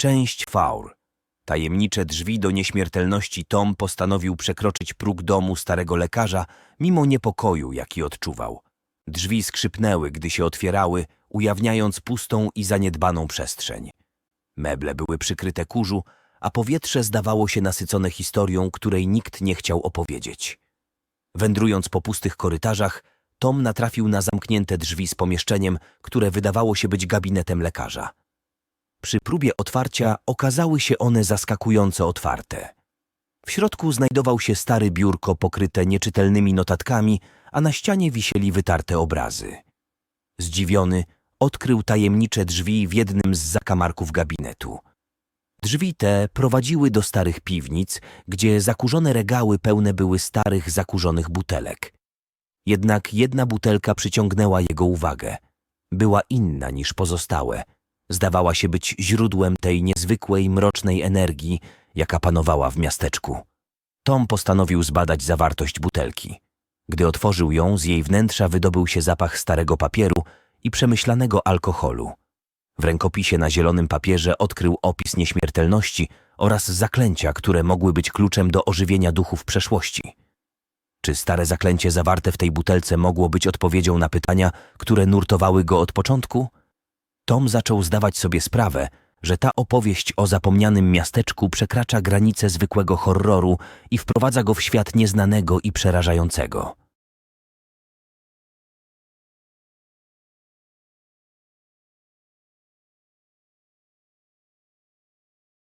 Część faur. Tajemnicze drzwi do nieśmiertelności Tom postanowił przekroczyć próg domu starego lekarza, mimo niepokoju, jaki odczuwał. Drzwi skrzypnęły, gdy się otwierały, ujawniając pustą i zaniedbaną przestrzeń. Meble były przykryte kurzu, a powietrze zdawało się nasycone historią, której nikt nie chciał opowiedzieć. Wędrując po pustych korytarzach, Tom natrafił na zamknięte drzwi z pomieszczeniem, które wydawało się być gabinetem lekarza. Przy próbie otwarcia okazały się one zaskakująco otwarte. W środku znajdował się stare biurko pokryte nieczytelnymi notatkami, a na ścianie wisieli wytarte obrazy. Zdziwiony, odkrył tajemnicze drzwi w jednym z zakamarków gabinetu. Drzwi te prowadziły do starych piwnic, gdzie zakurzone regały pełne były starych, zakurzonych butelek. Jednak jedna butelka przyciągnęła jego uwagę. Była inna niż pozostałe. Zdawała się być źródłem tej niezwykłej, mrocznej energii, jaka panowała w miasteczku. Tom postanowił zbadać zawartość butelki. Gdy otworzył ją, z jej wnętrza wydobył się zapach starego papieru i przemyślanego alkoholu. W rękopisie na zielonym papierze odkrył opis nieśmiertelności oraz zaklęcia, które mogły być kluczem do ożywienia duchów przeszłości. Czy stare zaklęcie zawarte w tej butelce mogło być odpowiedzią na pytania, które nurtowały go od początku? Tom zaczął zdawać sobie sprawę, że ta opowieść o zapomnianym miasteczku przekracza granice zwykłego horroru i wprowadza go w świat nieznanego i przerażającego.